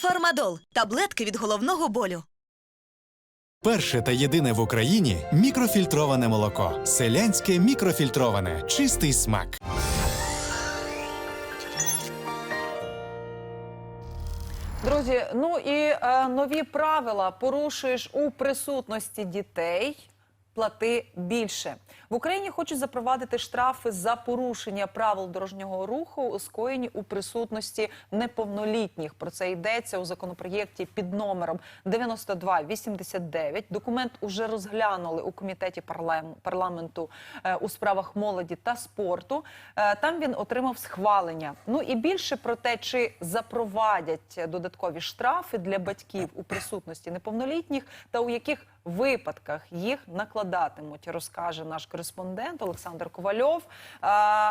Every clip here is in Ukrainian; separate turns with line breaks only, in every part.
Фармадол таблетки від головного болю.
Перше та єдине в Україні мікрофільтроване молоко. Селянське мікрофільтроване. Чистий смак.
Друзі, ну і е, нові правила порушуєш у присутності дітей. Плати більше в Україні хочуть запровадити штрафи за порушення правил дорожнього руху, скоєні у присутності неповнолітніх. Про це йдеться у законопроєкті під номером 9289. Документ уже розглянули у комітеті парламенту е, у справах молоді та спорту. Е, Там він отримав схвалення. Ну і більше про те, чи запровадять додаткові штрафи для батьків у присутності неповнолітніх та у яких випадках їх накладатимуть, розкаже наш кореспондент Олександр Ковальов.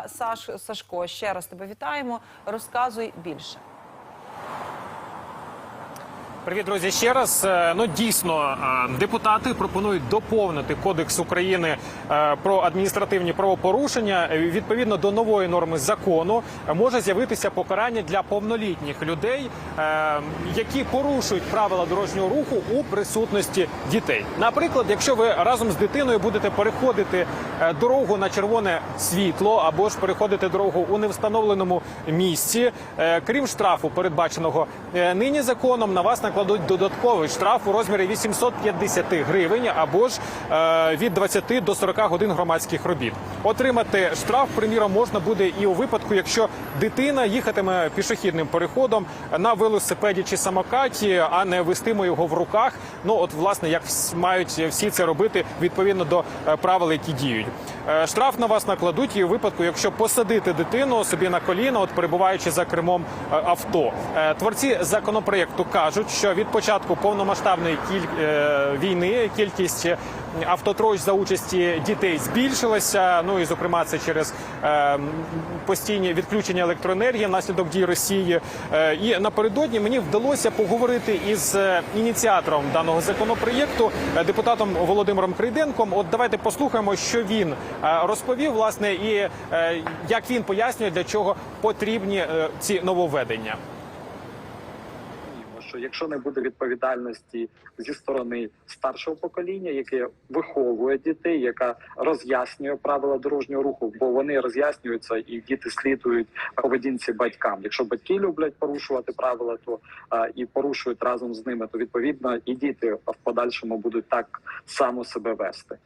Саш Сашко, ще раз тебе вітаємо. Розказуй більше.
Привіт, друзі. Ще раз Е, ну дійсно е, депутати пропонують доповнити кодекс України е, про адміністративні правопорушення. Відповідно до нової норми закону може з'явитися покарання для повнолітніх людей, які порушують правила дорожнього руху у присутності дітей. Наприклад, якщо ви разом з дитиною будете переходити дорогу на червоне світло або ж переходити дорогу у невстановленому місці, крім штрафу, передбаченого нині законом, на вас накладуть додатковий штраф у розмірі 850 гривень або ж е, від 20 до 40 годин громадських робіт. Отримати штраф, приміром, можна буде і у випадку, якщо дитина їхатиме пішохідним переходом на велосипеді чи самокаті, а не вестиме його в руках. Ну от власне, як мають всі це робити відповідно до е, правил, які діють. Е, Штраф на вас накладуть і у випадку, якщо посадити дитину собі на коліна, от перебуваючи за кермом е, авто. Е, Творці законопроекту кажуть, що від початку повномасштабної кіль... війни кількість автотроч за участі дітей збільшилася. Ну і зокрема, це через е, постійні відключення електроенергії внаслідок дій Росії. Е, І напередодні мені вдалося поговорити із е, ініціатором даного законопроєкту, е, депутатом Володимиром Крейденком. От давайте послухаємо, що він е, розповів, власне, і е, як він пояснює, для чого потрібні е, ці нововведення.
Що якщо не буде відповідальності зі сторони старшого покоління, яке виховує дітей, яка роз'яснює правила дорожнього руху, бо вони роз'яснюються і діти слідують поведінці батькам. Якщо батьки люблять порушувати правила, то а, і порушують разом з ними, то відповідно і діти в подальшому будуть так само себе вести.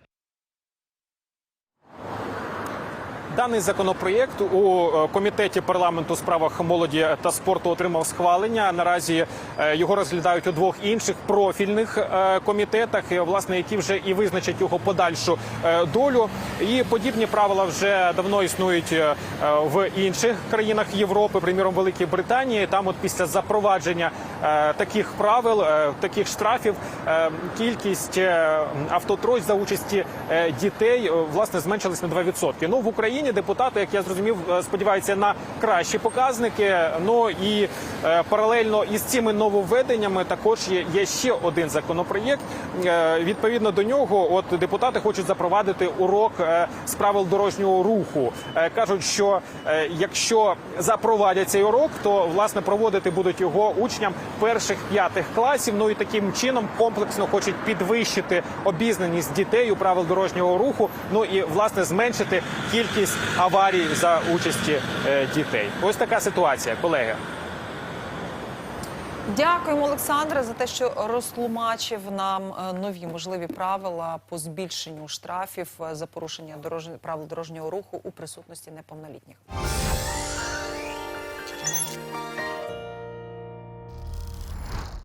Даний законопроєкт у е, комітеті парламенту справах молоді та спорту отримав схвалення. Наразі е, його розглядають у двох інших профільних е, комітетах, власне, які вже і визначать його подальшу долю. І подібні правила вже давно існують в інших країнах Європи, приміром Великій Британії. Там, от після запровадження таких правил, таких штрафів, кількість автотроч за участі дітей власне зменшилась на 2%. Ну в Україні депутати, як я зрозумів, е, сподіваються на кращі показники. Ну і е, паралельно із цими нововведеннями також є, ще один законопроєкт. Е, Відповідно до нього, от депутати хочуть запровадити урок з правил дорожнього руху. Кажуть, що якщо запровадять цей урок, то власне проводити будуть його учням перших п'ятих класів. Ну і таким чином комплексно хочуть підвищити обізнаність дітей у правил дорожнього руху. Ну і власне зменшити кількість аварій за участі е, дітей. Ось така ситуація, колеги.
Дякуємо, Олександре, за те, що розтлумачив нам е, нові можливі правила по збільшенню штрафів е, за порушення дорож... правил дорожнього руху у присутності неповнолітніх.